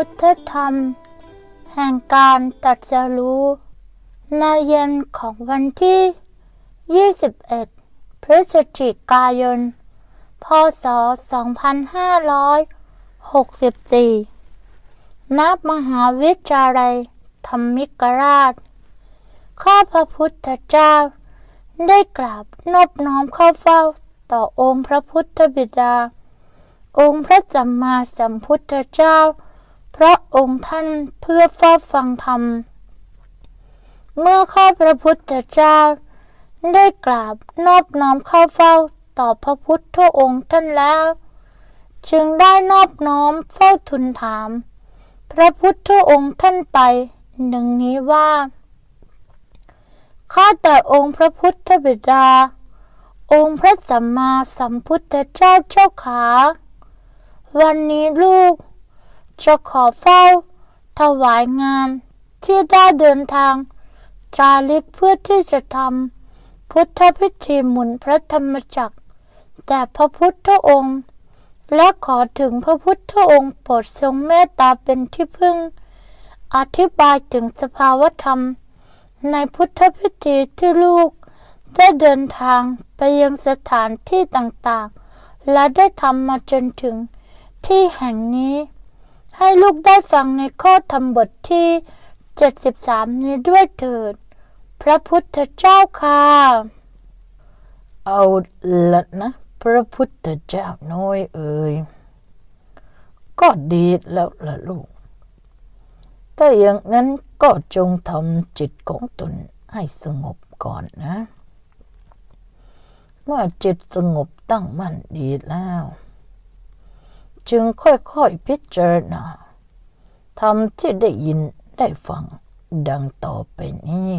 พุทธธรรม แห่งการตรัสรู้ในเย็นของวันที่ 21 พฤศจิกายน พศ 2564 ณ มหาวิทยาลัยธรรมิกราช ข้าพระพุทธเจ้า ได้กราบนอบน้อมเข้าเฝ้าต่อองค์พระพุทธบิดา องค์พระสัมมาสัมพุทธเจ้า พระองค์ท่านเพื่อเฝ้าฟังธรรม เมื่อข้าพระพุทธเจ้า ได้กราบนอบน้อมเข้าเฝ้าต่อพระพุทธองค์ท่านแล้ว จึงได้นอบน้อมเฝ้าทูลถาม พระพุทธองค์ท่านไปหนึ่งนี้ว่าข้าแต่องค์พระพุทธบิดา องค์พระสัมมาสัมพุทธเจ้าเจ้าขา วันนี้ลูก จะขอเฝ้า ถวายงานที่ได้เดินทางจาริกเพื่อที่จะทำพุทธพิธีหมุนพระธรรมจักรแต่พระพุทธองค์ และขอถึงพระพุทธองค์โปรดทรงเมตตาเป็นที่พึ่ง อธิบายถึงสภาวธรรม ในพุทธพิธีที่ลูก ได้เดินทางไปยังสถานที่ต่างๆ และได้ทำมาจนถึงที่แห่งนี้ ให้ลูกได้ฟังในข้อธรรมบทที่ 73 นี้ด้วยเถิด พระพุทธเจ้าค่ะ เอาละนะ พระพุทธเจ้าน้อยเอ่ยก็ดีแล้วล่ะลูก ถ้าอย่างนั้นก็จงทำจิตของตนให้สงบก่อนนะ เมื่อจิตสงบตั้งมั่นดีแล้ว จึงค่อยๆพิจารณาทำที่ได้ยินได้ฟังดังต่อไปนี้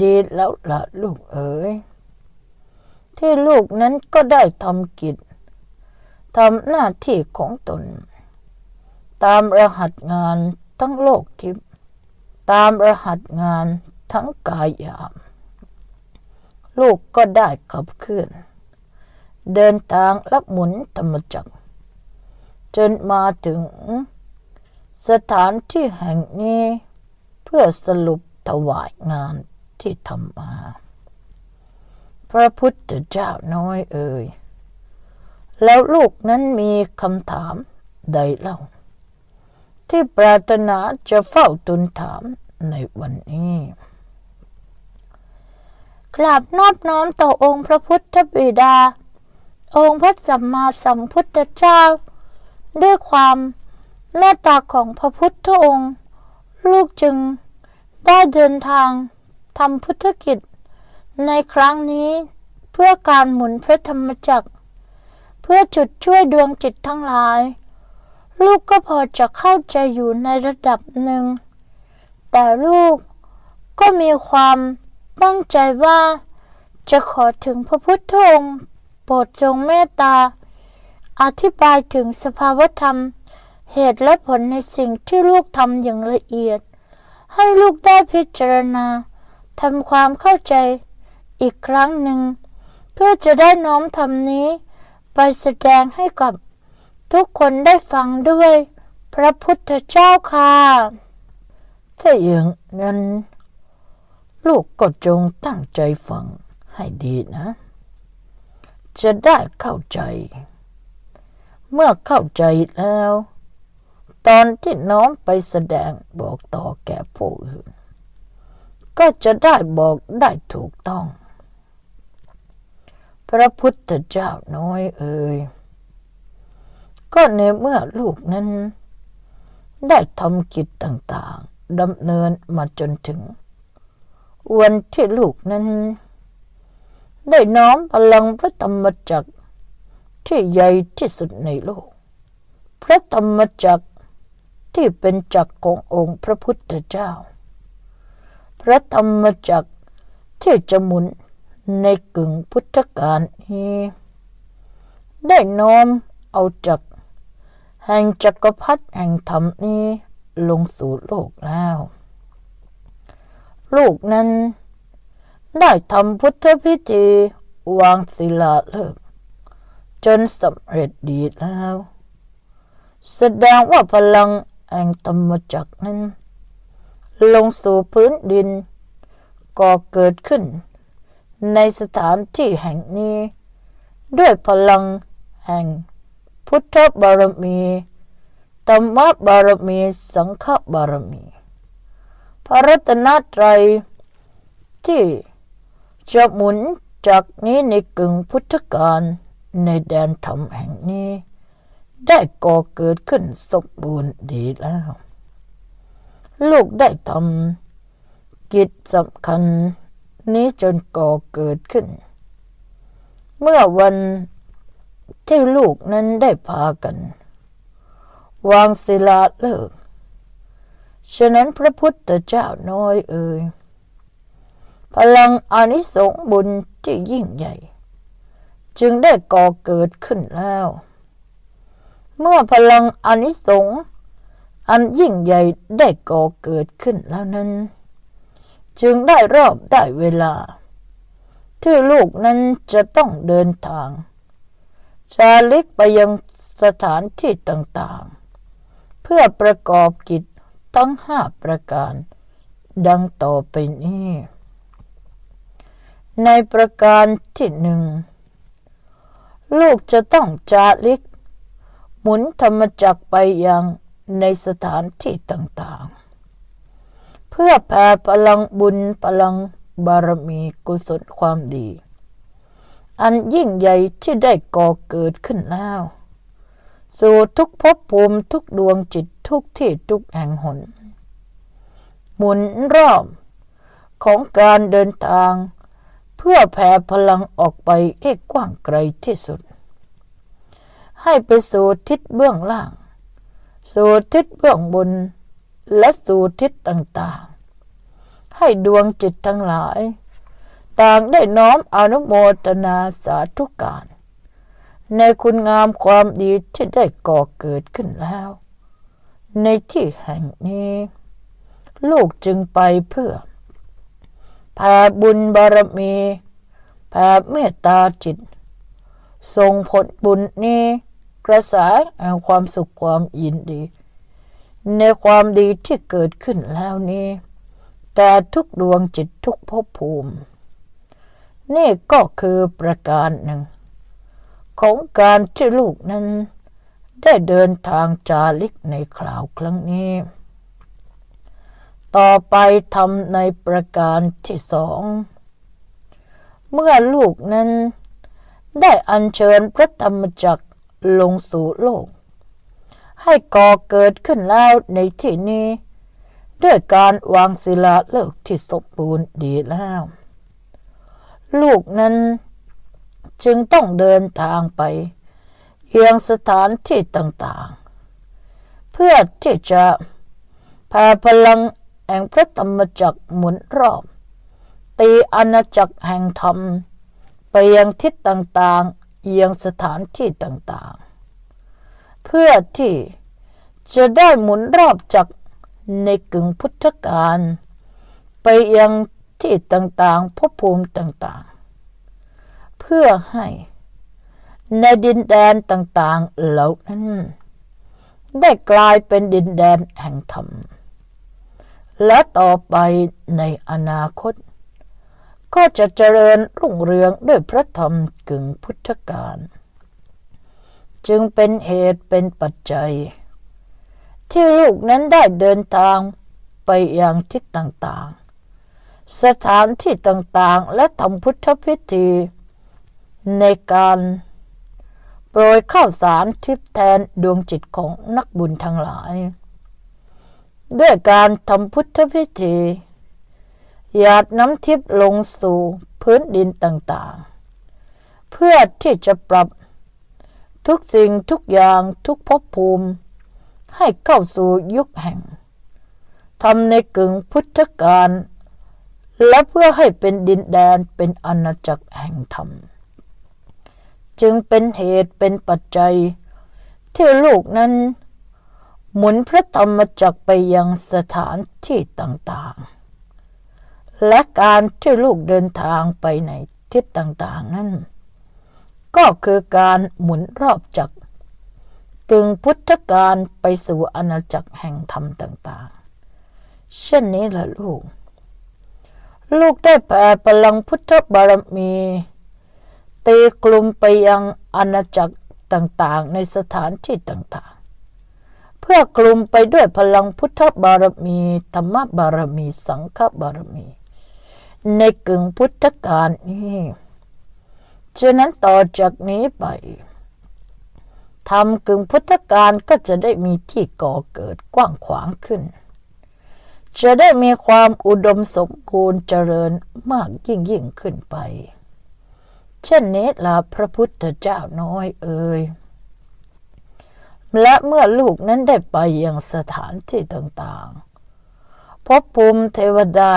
ดีแล้วล่ะลูกเอ๋ย ที่ลูกนั้นก็ได้ทำกิจทำหน้าที่ของตน ตามรหัสงานทั้งโลกทิพย์ตามรหัสงานทั้งกายยาบลูกก็ได้ขับเคลื่อน เดินทางรับหมุนธรรมจักร จนมาถึง สถานที่แห่งนี้ เพื่อสรุปถวายงานที่ทำมา พระพุทธเจ้าน้อยเอ่ย แล้วลูกนั้นมีคำถามใดเล่า ที่ปรารถนาจะเฝ้าทูลถามในวันนี้กราบนอบน้อมต่อองค์พระพุทธบิดา องค์พระสัมมาสัมพุทธเจ้า ด้วยความเมตตาของพระพุทธองค์ ลูกจึงได้เดินทางทำพุทธกิจ ในครั้งนี้เพื่อการหมุนพระธรรมจักร เพื่อจุดช่วยดวงจิตทั้งหลาย ลูกก็พอจะเข้าใจอยู่ในระดับหนึ่ง แต่ลูกก็มีความตั้งใจว่าจะขอถึงพระพุทธองค์ ปรดทรงเมตตา อธิบายถึงสภาวธรรม เหตุและผลในสิ่งที่ลูกทำอย่างละเอียด ให้ลูกได้พิจารณาทำความเข้าใจอีกครั้งหนึ่ง เพื่อจะได้น้อมทำนี้ ไปแสดงให้กับทุกคนได้ฟังด้วย พระพุทธเจ้าค่ะถ้าอย่างนั้น ลูกก็จงตั้งใจฟังให้ดีนะ จะได้เข้าใจ เมื่อเข้าใจแล้ว ตอนที่น้อมไปแสดงบอกต่อแก่ผู้อื่น ก็จะได้บอกได้ถูกต้อง พระพุทธเจ้าน้อยเอ่ยก็ในเมื่อลูกนั้น ได้ทำกิจต่างๆดำเนินมาจนถึง วันที่ลูกนั้น ได้น้อมพลังพระธรรมจักร ที่ใหญ่ที่สุดในโลก พระธรรมจักรที่เป็นจักรขององค์พระพุทธเจ้า พระธรรมจักรที่จะหมุนในกึ่งพุทธกาลนี้ได้น้อมเอาจักร แห่งจักรพรรดิแห่งธรรมนี้ลงสู่โลกแล้ว โลกนั้น ได้ทำพุทธพิธี วางศิลาฤกษ์จนสำเร็จดีแล้ว แสดงว่าพลังแห่งธรรมจักรนั้น ลงสู่พื้นดินก่อเกิดขึ้น ในสถานที่แห่งนี้ ด้วยพลังแห่งพุทธบารมีธรรมบารมี สังฆบารมี พระรัตนตรัยที่ จะหมุนจากนี้ในกึ่งพุทธกาลในแดนธรรมแห่งนี้ ได้ก่อเกิดขึ้นสมบูรณ์ดีแล้ว ลูกได้ทำกิจสำคัญนี้จนก่อเกิดขึ้น เมื่อวันที่ลูกนั้นได้พากัน วางศิลาเลิก ฉะนั้นพระพุทธเจ้าน้อยเอ่ย พลังอานิสงส์บุญที่ยิ่งใหญ่ จึงได้ก่อเกิดขึ้นแล้ว เมื่อพลังอานิสงส์อันยิ่งใหญ่ได้ก่อเกิดขึ้นแล้วนั้น จึงได้รอบได้เวลา ที่ลูกนั้นจะต้องเดินทาง ชาลิกไปยังสถานที่ต่างๆ เพื่อประกอบกิจทั้งห้าประการ ดังต่อไปนี้ ในประการที่หนึ่ง ลูกจะต้องจาริก หมุนธรรมจักรไปยังในสถานที่ต่างๆ เพื่อแผ่พลังบุญพลังบารมีกุศลความดี อันยิ่งใหญ่ที่ได้ก่อเกิดขึ้นแล้ว สู่ทุกภพภูมิทุกดวงจิตทุกที่ทุกแห่งหน หมุนรอบของการเดินทาง เพื่อแผ่พลังออกไปให้กว้างไกลที่สุด ให้ไปสู่ทิศเบื้องล่าง สู่ทิศเบื้องบน และสู่ทิศต่างๆ ให้ดวงจิตทั้งหลาย ต่างได้น้อมอนุโมทนาสาธุการ ในคุณงามความดีที่ได้ก่อเกิดขึ้นแล้ว ในที่แห่งนี้ ลูกจึงไปเพื่อ แผ่บุญบารมีแผ่เมตตาจิตส่งผลบุญนี้กระแสแห่งความสุขความยินดี ในความดีที่เกิดขึ้นแล้วนี้แต่ทุกดวงจิตทุกภพภูมิ นี่ก็คือประการหนึ่ง ของการที่ลูกนั้นได้เดินทางจาริกในคราวครั้งนี้ ต่อไปทำในประการที่สอง เมื่อลูกนั้น ได้อัญเชิญพระธรรมจักรลงสู่โลก ให้ก่อเกิดขึ้นแล้วในที่นี้ ด้วยการวางศิลาฤกษ์ที่สมบูรณ์ดีแล้ว ลูกนั้นจึงต้องเดินทางไปยังสถานที่ต่างๆ เพื่อที่จะพาพลัง แห่งพระธรรมจักรหมุนรอบ ตีอาณาจักรแห่งธรรม ไปยังทิศต่างๆยังสถานที่ต่างๆ เพื่อที่จะได้หมุนรอบจักรในกึ่งพุทธกาลไปยังที่ต่างๆภพภูมิต่างๆ เพื่อให้ในดินแดนต่างๆเหล่านั้น ได้กลายเป็นดินแดนแห่งธรรม และต่อไปในอนาคต ก็จะเจริญรุ่งเรืองด้วยพระธรรมกึ่งพุทธกาลจึงเป็นเหตุเป็นปัจจัย ที่ลูกนั้นได้เดินทางไปยังทิศต่างๆ สถานที่ต่างๆ และทำพุทธพิธี ในการโปรยข้าวสารทิพแทนดวงจิตของนักบุญทั้งหลาย ด้วยการทำพุทธพิธี หยาดน้ำทิพย์ลงสู่พื้นดินต่างๆ เพื่อที่จะปรับทุกสิ่งทุกอย่างทุกภพภูมิ ให้เข้าสู่ยุคแห่งทำในกึ่งพุทธกาลและเพื่อให้เป็นดินแดนเป็นอาณาจักรแห่งธรรม จึงเป็นเหตุเป็นปัจจัย ที่ลูกนั้น หมุนพระธรรมจักรไปยังสถานที่ต่างๆ และการที่ลูกเดินทางไปในทิศต่างๆ นั้น ก็คือการหมุนรอบจักรกึ่งพุทธกาลไปสู่อาณาจักรแห่งธรรมต่างๆ เช่นนี้ละลูก ลูกได้แผ่พลังพุทธบารมีตีกลุ่มไปยังอาณาจักรต่างๆ ในสถานที่ต่างๆ เพื่อกลุ่มไปด้วยพลังพุทธบารมีธรรมบารมีสังฆบารมี ในกึ่งพุทธกาลนี้ฉะนั้นต่อจากนี้ไปธรรมกึ่งพุทธกาลก็จะได้มีที่ก่อเกิดกว้างขวางขึ้น จะได้มีความอุดมสมบูรณ์เจริญมากยิ่งยิ่งขึ้นไป เช่นนี้ล่ะพระพุทธเจ้าน้อยเอ่ย และเมื่อลูกนั้นได้ไปยังสถานที่ต่างๆ พบภูมิเทวดา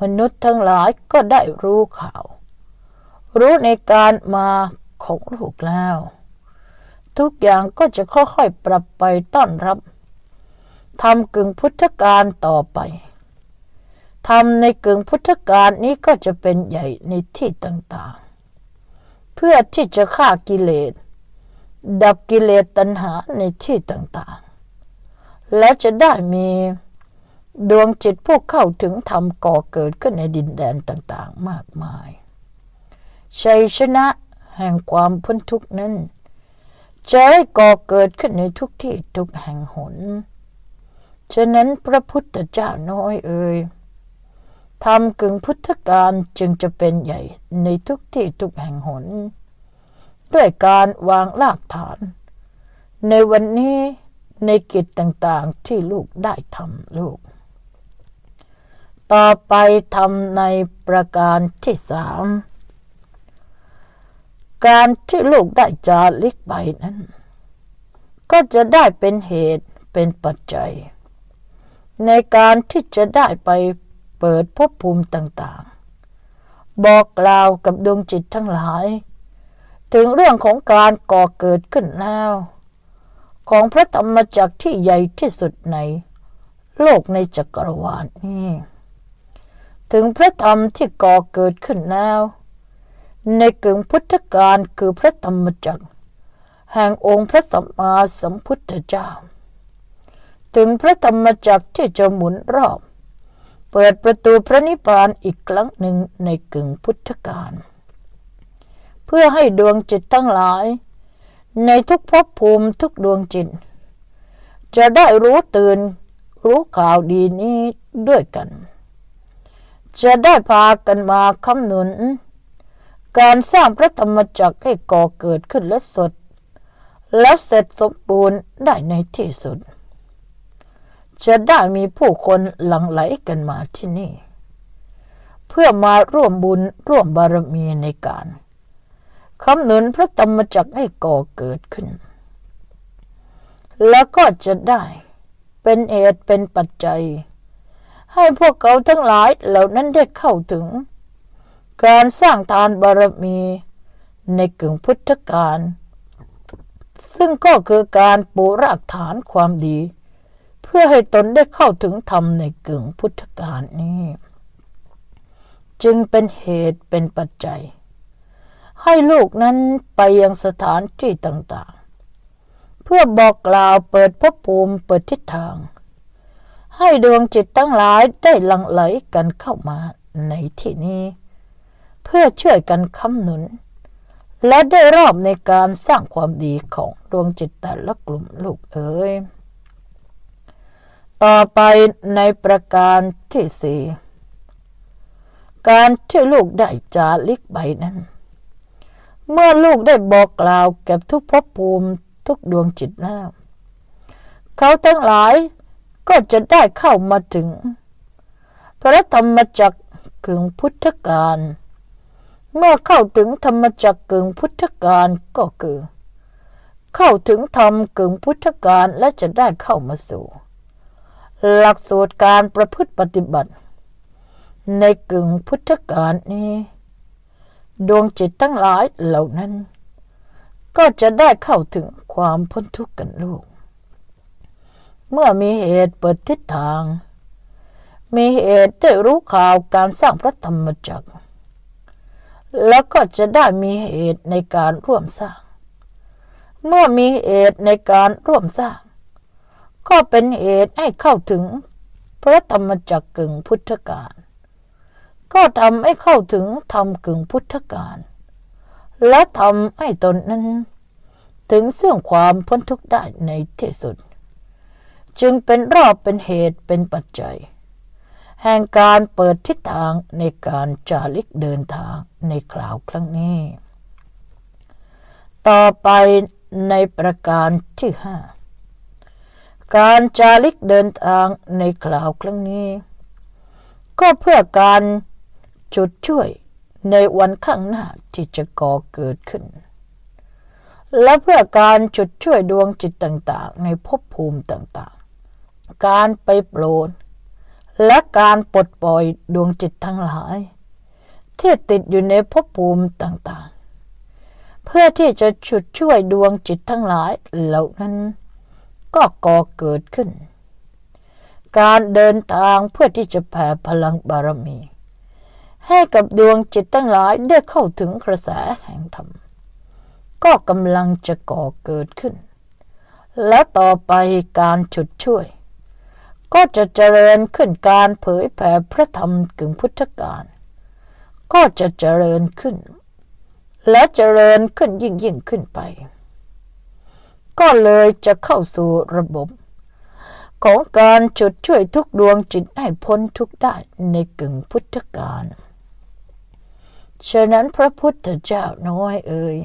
มนุษย์ทั้งหลายก็ได้รู้ข่าว รู้ในการมาของลูกแล้ว ทุกอย่างก็จะค่อยๆปรับไปต้อนรับทำกึ่งพุทธกาลต่อไปทำในกึ่งพุทธกาลนี้ก็จะเป็นใหญ่ในที่ต่างๆ เพื่อที่จะฆ่ากิเลส ดับกิเลสตัณหาในที่ต่างๆ และจะได้มีดวงจิตผู้เข้าถึงธรรมก่อเกิดขึ้นในดินแดนต่างๆ มากมาย ชัยชนะแห่งความพ้นทุกข์นั้นจะได้ก่อเกิดขึ้นในทุกที่ทุกแห่งหน ฉะนั้นพระพุทธเจ้าน้อยเอ่ยทำกึ่งพุทธการจึงจะเป็นใหญ่ในทุกที่ทุกแห่งหน ด้วยการวางรากฐาน ในวันนี้ในกิจต่างๆที่ลูกได้ทำลูก ต่อไปทำในประการที่สามการที่ลูกได้จาริกไปนั้น ก็จะได้เป็นเหตุเป็นปัจจัย ในการที่จะได้ไปเปิดภพภูมิต่างๆ บอกกล่าวกับดวงจิตทั้งหลาย ถึงเรื่องของการก่อเกิดขึ้นแล้ว ของพระธรรมจักรที่ใหญ่ที่สุดใน โลกในจักรวาลนี้ถึงพระธรรมที่ก่อเกิดขึ้นแล้ว ในกึ่งพุทธกาลคือพระธรรมจักร แห่งองค์พระสัมมาสัมพุทธเจ้า ถึงพระธรรมจักรที่จะหมุนรอบ เปิดประตูพระนิพพานอีกครั้งหนึ่งในกึ่งพุทธกาล เพื่อให้ดวงจิตทั้งหลาย ในทุกภพภูมิทุกดวงจิต จะได้รู้ตื่น รู้ข่าวดีนี้ด้วยกัน จะได้พากันมาคำหนุน การสร้างพระธรรมจักรให้ก่อเกิดขึ้นและสด แล้วเสร็จสมบูรณ์ได้ในที่สุด จะได้มีผู้คนหลั่งไหลกันมาที่นี่ เพื่อมาร่วมบุญร่วมบารมีในการ คำหนุนพระธรรมจักรให้ก่อเกิดขึ้น แล้วก็จะได้เป็นเหตุเป็นปัจจัย ให้พวกเขาทั้งหลายเหล่านั้นได้เข้าถึง การสร้างทานบารมีในกึ่งพุทธกาลซึ่งก็คือการปูรากฐานความดี เพื่อให้ตนได้เข้าถึงธรรมในกึ่งพุทธกาลนี้ จึงเป็นเหตุเป็นปัจจัย ให้ลูกนั้นไปยังสถานที่ต่างๆ เพื่อบอกกล่าวเปิดภพภูมิเปิดทิศทาง ให้ดวงจิตทั้งหลายได้หลั่งไหลกันเข้ามาในที่นี้ เพื่อช่วยกันคำหนุน และได้รอบในการสร้างความดีของดวงจิตแต่ละกลุ่มลูกเอ๋ยต่อไปในประการที่สี่การที่ลูกได้จาริกใบนั้น เมื่อลูกได้บอกกล่าวแก่ทุกภพภูมิทุกดวงจิตแล้ว เขาทั้งหลายก็จะได้เข้ามาถึง พระธรรมจักรกึ่งพุทธกาลเมื่อเข้าถึงธรรมจักรกึ่งพุทธกาลก็คือ เข้าถึงธรรมกึ่งพุทธกาลและจะได้เข้ามาสู่ หลักสูตรการประพฤติปฏิบัติ ในกึ่งพุทธกาลนี้ ดวงจิตทั้งหลายเหล่านั้น ก็จะได้เข้าถึงความพ้นทุกข์กันลูก เมื่อมีเหตุเปิดทิศทาง มีเหตุได้รู้ข่าวการสร้างพระธรรมจักร แล้วก็จะได้มีเหตุในการร่วมสร้าง เมื่อมีเหตุในการร่วมสร้าง ก็เป็นเหตุให้เข้าถึงพระธรรมจักรกึ่งพุทธกาล ก็ทำให้เข้าถึงธรรมกึ่งพุทธกาลและทำให้ตนนั้น ถึงซึ่องความพ้นทุกข์ได้ในที่สุด จึงเป็นรอบเป็นเหตุเป็นปัจจัย แห่งการเปิดทิศทางในการจาริกเดินทางในคราวครั้งนี้ ต่อไปในประการที่ห้าการจาริกเดินทางในคราวครั้งนี้ ก็เพื่อการ จุดช่วยในวันข้างหน้าที่จะก่อเกิดขึ้น และเพื่อการจุดช่วยดวงจิตต่างๆ ในภพภูมิต่างๆ การไปโปรดและการปลดปล่อยดวงจิตทั้งหลาย ที่ติดอยู่ในภพภูมิต่างๆ เพื่อที่จะฉุดช่วยดวงจิตทั้งหลายเหล่านั้น ก็ก่อเกิดขึ้น การเดินทางเพื่อที่จะแผ่พลังบารมี ให้กับดวงจิตทั้งหลายได้เข้าถึงกระแสแห่งธรรม ก็กำลังจะก่อเกิดขึ้น และต่อไปการฉุดช่วย ก็จะเจริญขึ้นการเผยแผ่พระธรรมกึ่งพุทธการ ก็จะเจริญขึ้น และเจริญขึ้นยิ่งยิ่งขึ้นไป ก็เลยจะเข้าสู่ระบบของการจุดช่วยทุกดวงจิตให้พ้นทุกได้ในกึ่งพุทธการ ฉะนั้นพระพุทธเจ้าน้อยเอ่ย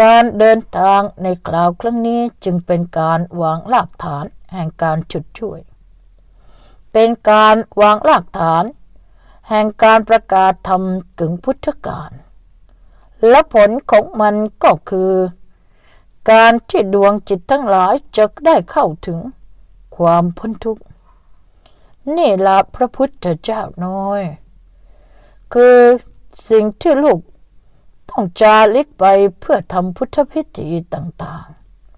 การเดินทางในคราวครั้งนี้จึงเป็นการวางรากฐานแห่งการจุดช่วย เป็นการวางรากฐาน แห่งการประกาศธรรมกึ่งพุทธการและผลของมันก็คือ การที่ดวงจิตทั้งหลายจะได้เข้าถึงความพ้นทุกข์นี่ละพระพุทธเจ้าน้อย คือ สิ่งที่ลูกต้องจาริกไปเพื่อทำพุทธพิธีต่าง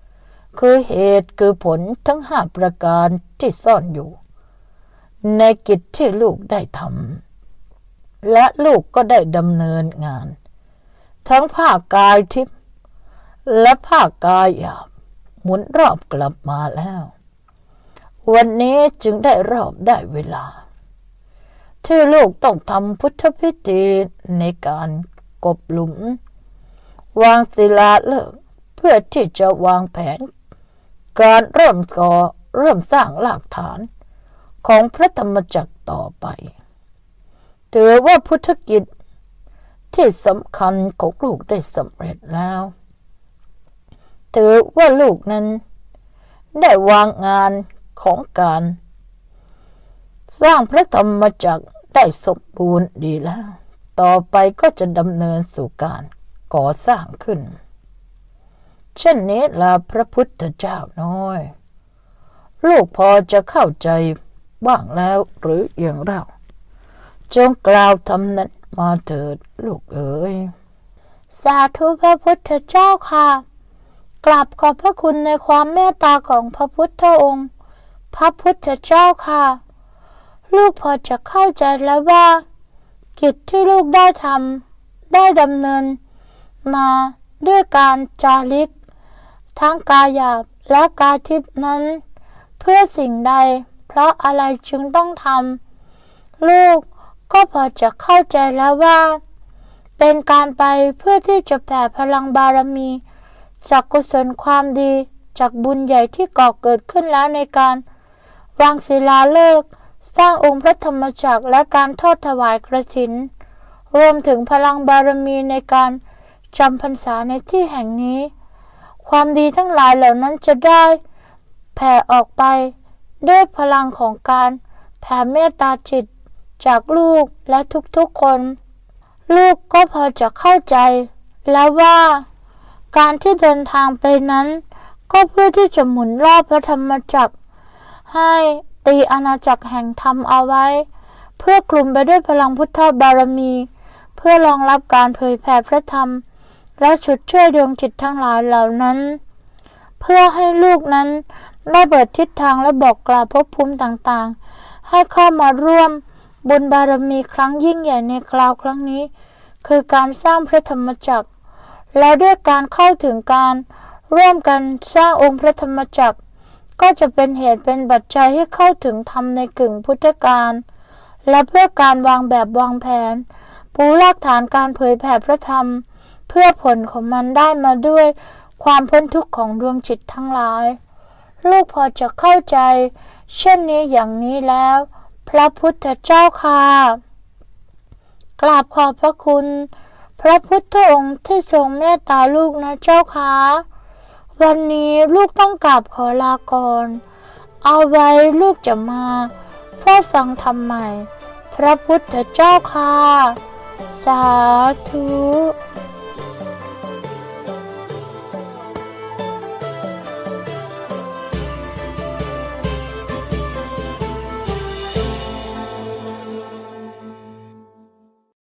ๆ คือเหตุคือผลทั้งห้าประการที่ซ่อนอยู่ ในกิจที่ลูกได้ทำและลูกก็ได้ดำเนินงาน ทั้งภาคกายทิพย์และภาคกายหยาบหมุนรอบกลับมาแล้ว วันนี้จึงได้รอบได้เวลา ที่ลูกต้องทำพุทธพิธีในการกบหลุม วางศิลาฤกษ์เพื่อที่จะวางแผน การเริ่มก่อเริ่มสร้างรากฐานของพระธรรมจักรต่อไปถือว่าพุทธกิจที่สำคัญของลูกได้สำเร็จแล้ว ถือว่าลูกนั้น ได้วางงานของการ สร้างพระธรรมจักร ได้สมบูรณ์ดีแล้ว ต่อไปก็จะดำเนินสู่การก่อสร้างขึ้น เช่นนี้ละพระพุทธเจ้าน้อย ลูกพอจะเข้าใจบ้างแล้วหรืออย่างเราจงกล่าวทำนั้นมาเถิดลูกเอ๋ยสาธุพระพุทธเจ้าค่ะกราบขอบพระคุณในความเมตตาของพระพุทธองค์ พระพุทธเจ้าค่ะ ลูกพอจะเข้าใจแล้วว่า กิจที่ลูกได้ทำได้ดำเนิน มาด้วยการจาริก ทั้งกายหยาบและกายทิพนั้น เพื่อสิ่งใด เพราะอะไรจึงต้องทำลูกก็พอจะเข้าใจแล้วว่า เป็นการไปเพื่อที่จะแผ่พลังบารมี จากกุศลความดีจากบุญใหญ่ที่ก่อเกิดขึ้นแล้วในการ วางศิลาฤกษ์ สร้างองค์พระธรรมจักรและการทอดถวายกระถิน รวมถึงพลังบารมีในการจำพรรษาในที่แห่งนี้ ความดีทั้งหลายเหล่านั้นจะได้แผ่ออกไป ด้วยพลังของการแผ่เมตตาจิตจากลูกและทุกๆคน ลูกก็พอจะเข้าใจ แล้วว่าการที่เดินทางไปนั้น ก็เพื่อที่จะหมุนรอบพระธรรมจักรให้ ตีอาณาจักรแห่งธรรมเอาไว้ เพื่อกลุ่มไปด้วยพลังพุทธบารมี เพื่อรองรับการเผยแผ่พระธรรม และชุดช่วยดวงจิตทั้งหลายเหล่านั้น เพื่อให้ลูกนั้นได้เปิดทิศทางและบอกกล่าวภพภูมิต่างๆ ให้เข้ามาร่วมบุญบารมีครั้งยิ่งใหญ่ในคราวครั้งนี้ คือการสร้างพระธรรมจักร และด้วยการเข้าถึงการร่วมกันสร้างองค์พระธรรมจักร ก็จะเป็นเหตุเป็นปัจจัยให้เข้าถึงธรรมในกึ่งพุทธกาลและเพื่อการวางแบบวางแผน ปูรากฐานการเผยแผ่พระธรรม เพื่อผลของมันได้มาด้วยความพ้นทุกข์ของดวงจิตทั้งหลาย ลูกพอจะเข้าใจ เช่นนี้อย่างนี้แล้ว พระพุทธเจ้าค่ะกราบขอบพระคุณ พระพุทธองค์ที่ทรงเมตตาลูกนะเจ้าค่ะ วันนี้ลูกต้องกราบขอลาก่อน เอาไว้ลูกจะมาเฝ้าฟังธรรมใหม่ พระพุทธเจ้าค่ะ สาธุ